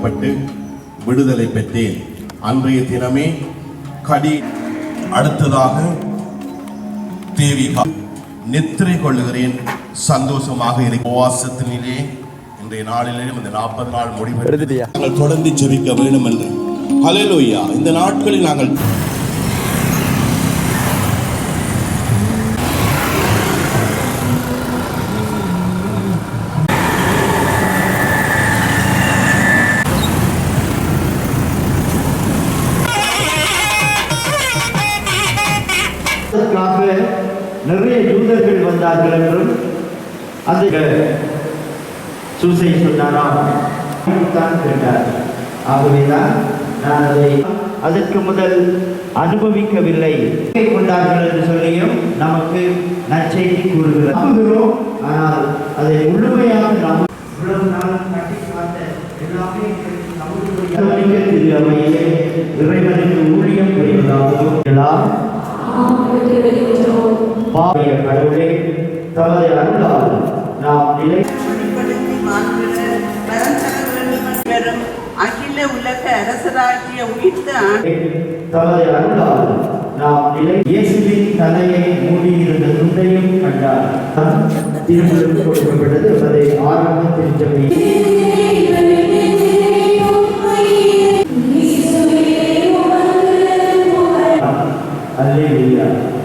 கொடுக்கப்பட்டு விடுதலை பெற்றேன். அன்றைய தினமே கடி அடுத்ததாக தேவிகா நித்திரை கொள்ளுகிறேன். சந்தோஷமாக உபவாசத்தினிலே இன்றைய நாளிலே இந்த நாற்பது நாள் முடிவு நாங்கள் தொடர்ந்து ஜெபிக்க வேண்டும் என்று ஹalleluya. இந்த நாட்களில் நாங்கள் அதற்காக நிறைய யூதர்கள் வந்தார்கள் என்றும் அந்த சூசை சொன்னாராம் தான் கேட்டார். ஆகவேதான் நான் அதை அதற்கு முதல் அனுபவிக்கவில்லை. கொண்டார்கள் என்று சொல்லியும் நமக்கு நற்செய்தி கூறுகிறோம் நம்புகிறோம். ஆனால் அதை முழுமையாக நாம் இவ்வளவு நாளும் கட்டி காத்த எல்லாமே இறைவனுக்கு ஊழியம் புரிவதாகவும் எல்லாம் கடவுளே தமது அருளால் நாம் நிலை அகில உலக அரசராகிய உயிர்த்த தமது அருளால் நாம் நிலை இயேசுவின் தலையை மூடியிருந்த துண்டையும் கண்டார். திருமணம் கொடுக்கப்பட்டது அதை ஆரம்ப திருச்சபை Aleluia.